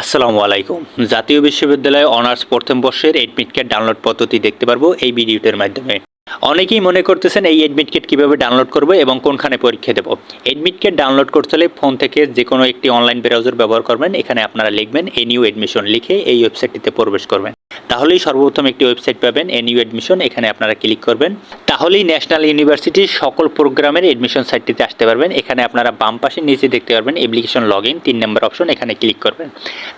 আসসালামু আলাইকুম। জাতীয় বিশ্ববিদ্যালয়ে অনার্স প্রথম বর্ষের এডমিট কার্ড ডাউনলোড পদ্ধতি দেখতে পারব এই ভিডিওটির মাধ্যমে। অনেকেই মনে করতেছেন এই এডমিট কার্ড কীভাবে ডাউনলোড করব এবং কোনখানে পরীক্ষা দেবো। এডমিট কার্ড ডাউনলোড করতে হলে ফোন থেকে যে কোনো একটি অনলাইন ব্রাউজার ব্যবহার করবেন। এখানে আপনারা লিখবেন এ নিউ এডমিশন লিখে এই ওয়েবসাইটটিতে প্রবেশ করবেন। তাহলেই সর্বপ্রথম একটি ওয়েবসাইট পাবেন এনইউ অ্যাডমিশন এখানে আপনারা ক্লিক করবেন। তাহলেই ন্যাশনাল ইউনিভার্সিটির সকল প্রোগ্রামের এডমিশন সাইটটিতে আসতে পারবেন। এখানে আপনারা বাম পাশে নিচে দেখতে পারবেন অ্যাপ্লিকেশন লগ ইন তিন নম্বর অপশন এখানে ক্লিক করবেন।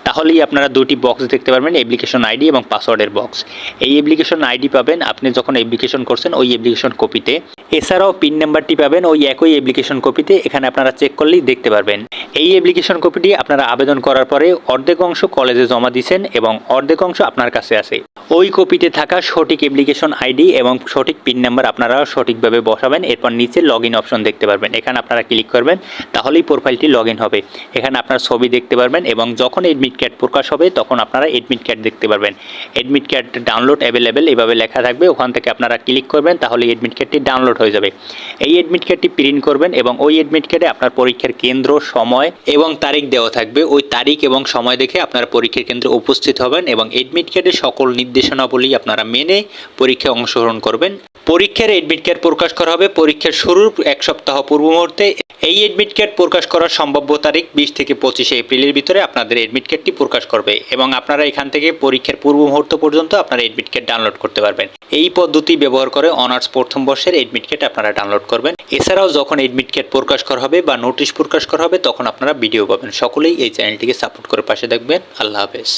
তাহলেই আপনারা দুটি বক্স দেখতে পারবেন অ্যাপ্লিকেশন আইডি এবং পাসওয়ার্ডের বক্স এই অ্যাপ্লিকেশন আইডি পাবেন, আপনি যখন অ্যাপ্লিকেশন করছেন, ওই অ্যাপ্লিকেশন কপিতে এছাড়াও পিন নাম্বারটি পাবেন ওই একই অ্যাপ্লিকেশন কপিতে এখানে আপনারা চেক করলেই দেখতে পারবেন। এই অ্যাপ্লিকেশন কপিটি আপনারা আবেদন করার পরে অর্ধেক অংশ কলেজে জমা দিয়েছেন এবং অর্ধেক অংশ আপনার কাছে আছে। ওই কপিতে থাকা সঠিক অ্যাপ্লিকেশন আইডি এবং সঠিক পিন নাম্বার আপনারা সঠিকভাবে বসাবেন। এরপর নিচে লগ ইন অপশন দেখতে পারবেন। এখানে আপনারা ক্লিক করবেন, তাহলেই প্রোফাইলটি লগ ইন হবে। এখানে আপনার ছবি দেখতে পারবেন এবং যখন এডমিট কার্ড প্রকাশ হবে, তখন আপনারা এডমিট কার্ড দেখতে পারবেন। এডমিট কার্ড ডাউনলোড অ্যাভেলেবেল এভাবে লেখা থাকবে। ওখান থেকে আপনারা ক্লিক করবেন তাহলে এডমিট কার্ডটি ডাউনলোড হয়ে যাবে। এই এডমিট কার্ডটি প্রিন্ট করবেন এবং ওই এডমিট কার্ডে আপনার পরীক্ষার কেন্দ্র, সময় এবং তারিখ দেওয়া থাকবে। ওই তারিখ এবং সময় দেখে আপনার পরীক্ষার কেন্দ্রে উপস্থিত হবেন এবং এডমিট কার্ডের সকল নির্দেশনাবলী আপনারা মেনে পরীক্ষায় অংশগ্রহণ করবেন। পরীক্ষার এডমিট কার্ড প্রকাশ করা হবে পরীক্ষার শুরুর এক সপ্তাহ পূর্ব মুহূর্তে। এই এডমিট কার্ড প্রকাশ করার সম্ভাব্য তারিখ বিশ থেকে পঁচিশে এপ্রিলের ভিতরে আপনাদের এডমিট কার্ডটি প্রকাশ করবে এবং আপনারা এখান থেকে পরীক্ষার পূর্ব মুহূর্ত পর্যন্ত আপনারা এডমিট কার্ড ডাউনলোড করতে পারবেন। এই পদ্ধতি ব্যবহার করে অনার্স প্রথম বর্ষের এডমিট কার্ড আপনারা ডাউনলোড করবেন। এছাড়াও যখন এডমিট কার্ড প্রকাশ করা হবে বা নোটিশ প্রকাশ করা হবে, তখন আপনারা ভিডিও পাবেন। সকলেই এই চ্যানেলটিকে সাপোর্ট করে পাশে দেখবেন আল্লাহ হাফেজ।